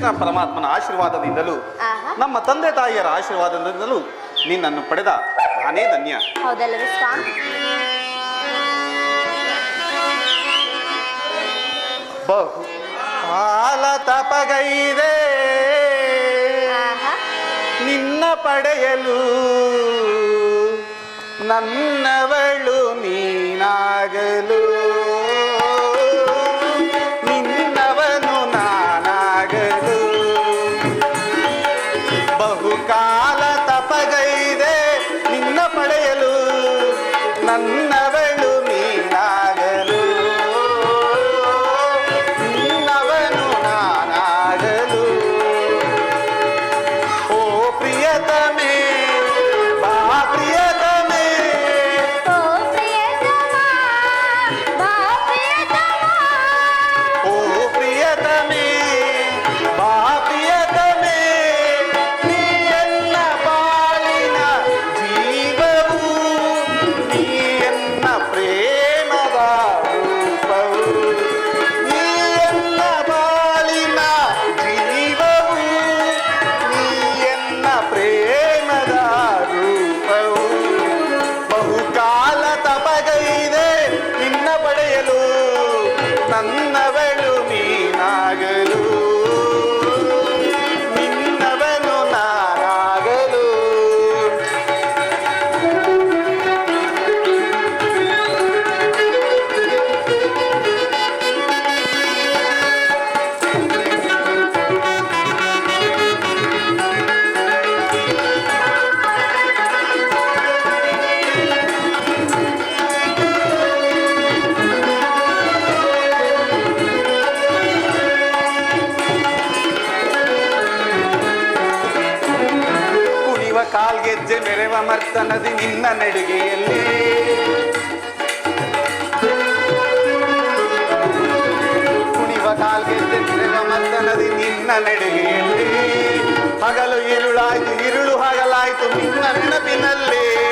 ಕೃಷ್ಣ ಪರಮಾತ್ಮನ ಆಶೀರ್ವಾದದಿಂದಲೂ ನಮ್ಮ ತಂದೆ ತಾಯಿಯರ ಆಶೀರ್ವಾದದಿಂದಲೂ ನಿನ್ನನ್ನು ಪಡೆದ ನಾನೇ ಧನ್ಯ. ಹೌದಲ್ಲವೇ ಬಹು ತಪಗೈದೆ. ನಿನ್ನ ಪಡೆಯಲು ನನ್ನವಳು ನೀನಾಗಲು. ಭಕ್ತನದಿ ನಿನ್ನ ನಡಿಗೆಯಲ್ಲಿ. ಕುಣಿವ ಕಾಲ್ಗೆದ್ದ ಮತ್ತನದಿ ನಿನ್ನ ನಡಿಗೆಯಲ್ಲಿ. ಹಗಲು ಇರುಳಾಯ್ತು ಇರುಳು ಹಗಲಾಯ್ತು ನಿನ್ನ ನೆನಪಿನಲ್ಲೇ.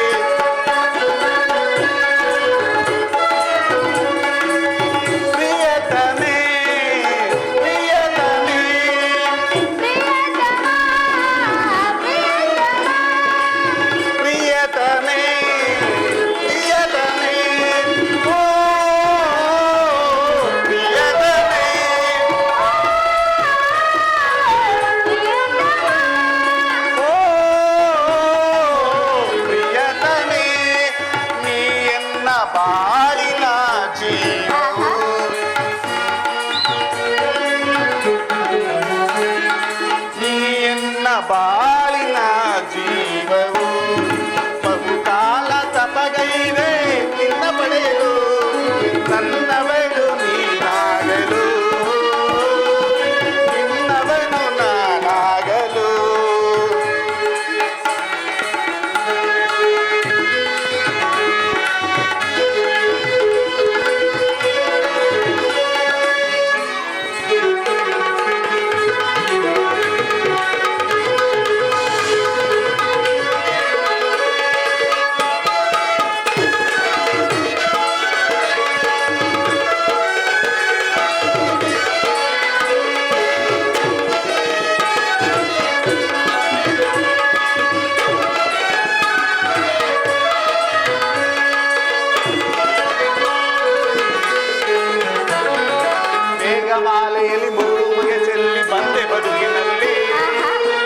ಮಾಲೆಯಲ್ಲಿ ಮುರುಗುಗೆ ಚೆಲ್ಲಿ ಬಂದೆ ಬದುಕಿನಲ್ಲಿ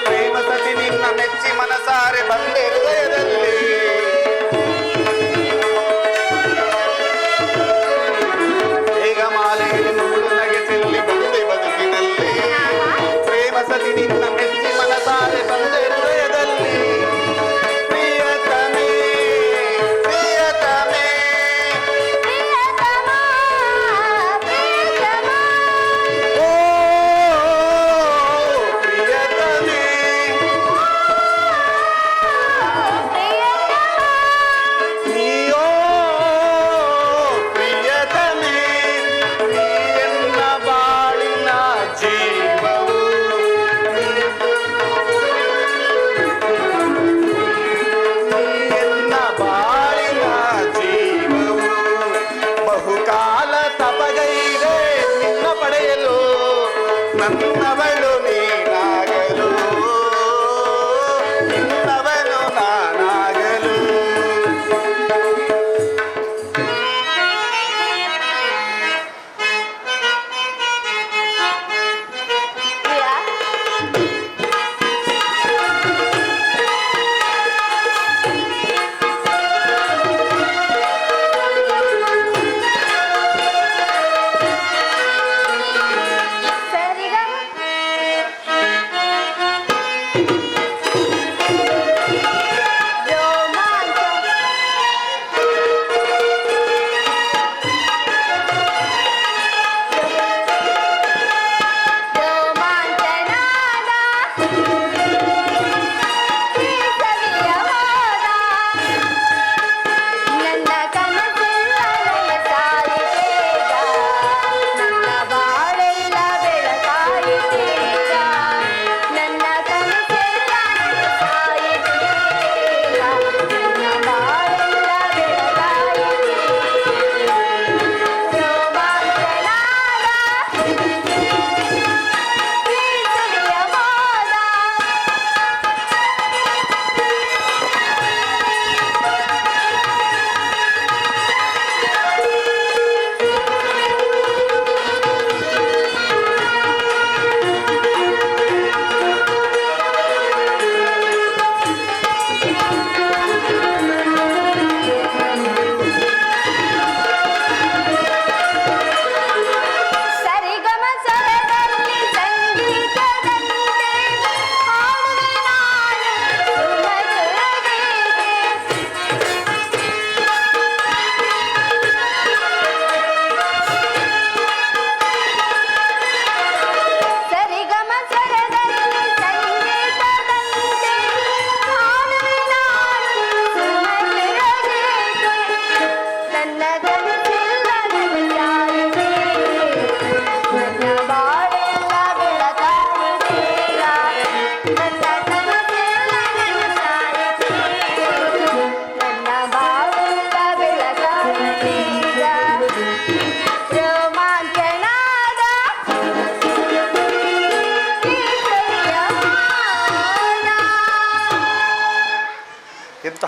ಪ್ರೇಮ ಸತಿ ನಿನ್ನ ಮೆಚ್ಚಿ ಮನಸಾರೆ ಬಂದೆ ಹೃದಯದಲ್ಲಿ ನನ್ನವಳು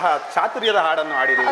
ಎಂತಹ ಚಾತುರ್ಯದ ಹಾಡನ್ನು ಹಾಡಿದೆ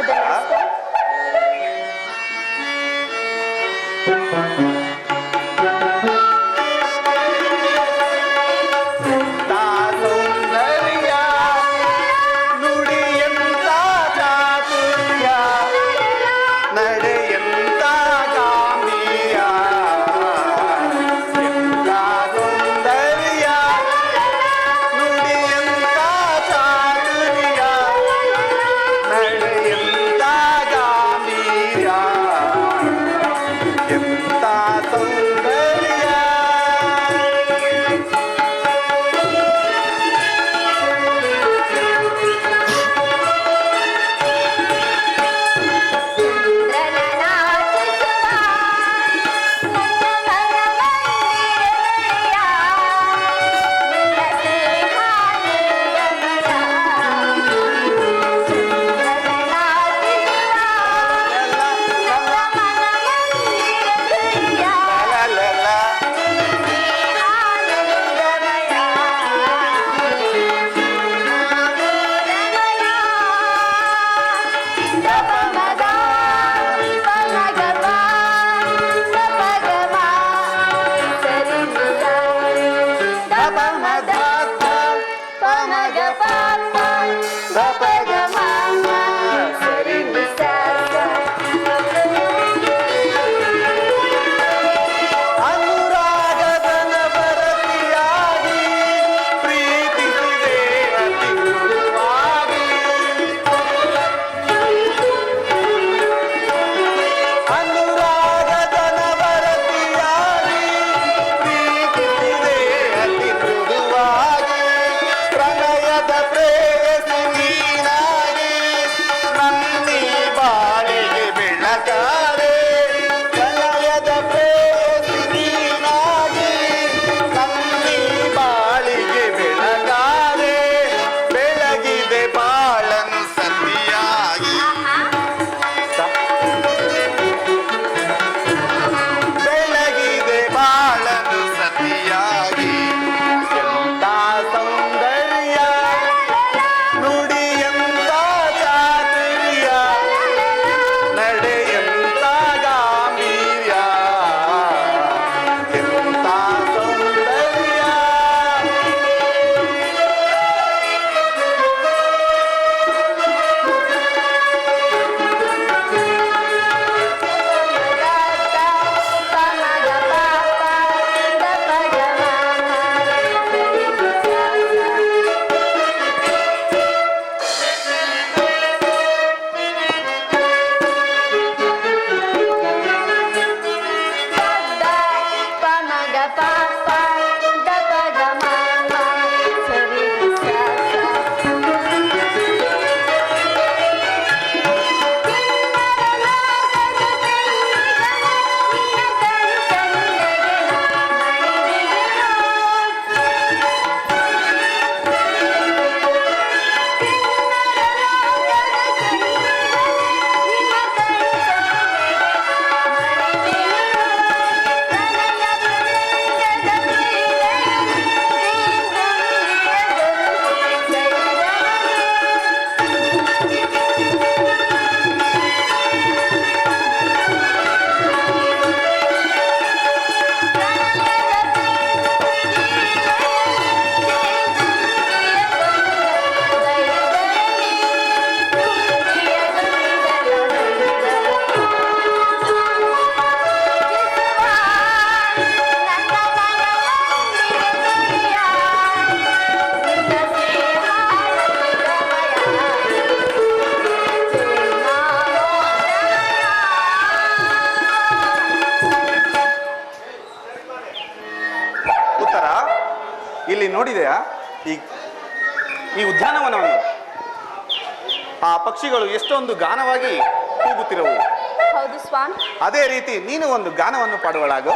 ನೋಡಿದೆಯಾ? ಈ ಈ ಉದ್ಯಾನವನವನ್ನು ಆ ಪಕ್ಷಿಗಳು ಎಷ್ಟೊಂದು ಗಾನವಾಗಿ ಕೂಗುತ್ತಿರವು. ಅದೇ ರೀತಿ ನೀನು ಒಂದು ಗಾನವನ್ನು ಪಾಡುವಳಾಗ.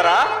será?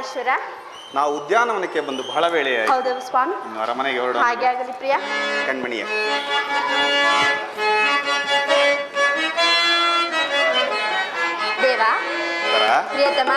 ಮಹದೇಶ್ವರ ನಾವು ಉದ್ಯಾನವನಕ್ಕೆ ಬಂದು ಬಹಳ ವೇಳೆ ಹೌದು ಸ್ವಾಮಿ. ಇನ್ನು ಅರಮನೆಗೆ ಹೊರಡೋಣ. ಹಾಗೆ ಆಗಲಿ ಪ್ರಿಯ. ಕಣ್ಮಣಿಯ. ದೇವಾ. ಪ್ರಿಯತಮ.